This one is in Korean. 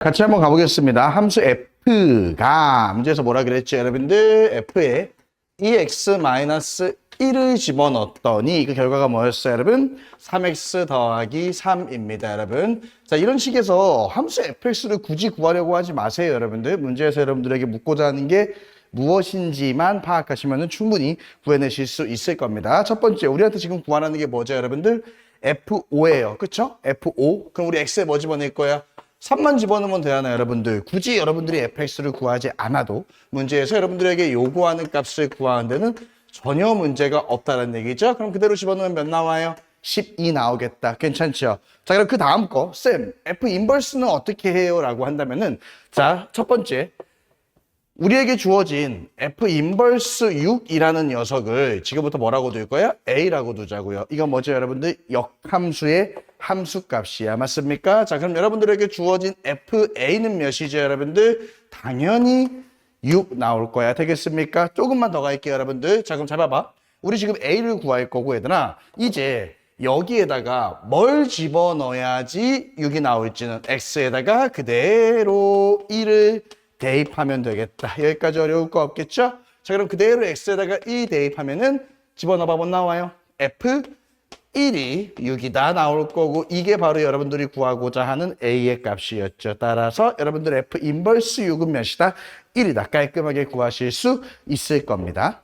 같이 한번 가보겠습니다. 함수 f가 문제에서 뭐라 그랬죠, 여러분들? f에 2x-1을 집어넣었더니 그 결과가 뭐였어요, 여러분? 3x 더하기 3입니다, 여러분. 자, 이런 식에서 함수 fx를 굳이 구하려고 하지 마세요, 여러분들. 문제에서 여러분들에게 묻고자 하는 게 무엇인지만 파악하시면 충분히 구해내실 수 있을 겁니다. 첫 번째, 우리한테 지금 구하라는 게 뭐죠, 여러분들? F5예요. 그쵸? F5. 그럼 우리 X에 뭐 집어넣을 거야? 3만 집어넣으면 되잖아요, 여러분들. 굳이 여러분들이 fx를 구하지 않아도 문제에서 여러분들에게 요구하는 값을 구하는 데는 전혀 문제가 없다는 얘기죠. 그럼 그대로 집어넣으면 몇 나와요? 12 나오겠다. 괜찮죠? 자, 그럼 그 다음 거, 쌤, f 인버스는 어떻게 해요? 라고 한다면은, 자, 첫 번째, 우리에게 주어진 f 인버스 6이라는 녀석을 지금부터 뭐라고 둘 거야? a라고 두자고요. 이건 뭐죠, 여러분들? 역함수의 함수값이야. 맞습니까? 자, 그럼 여러분들에게 주어진 fa는 몇이죠, 여러분들? 당연히 6 나올 거야. 되겠습니까? 조금만 더 갈게요, 여러분들. 자, 그럼 잘 봐봐. 우리 지금 a를 구할 거고, 얘들아. 이제 여기에다가 뭘 집어넣어야지 6이 나올지는 x에다가 그대로 1을 대입하면 되겠다. 여기까지 어려울 거 없겠죠? 자, 그럼 그대로 x에다가 1 대입하면은 집어넣어봐 뭐 나와요? f 1이 6이다 나올 거고 이게 바로 여러분들이 구하고자 하는 a의 값이었죠. 따라서 여러분들 f 인버스 6은 몇이다? 1이다. 깔끔하게 구하실 수 있을 겁니다.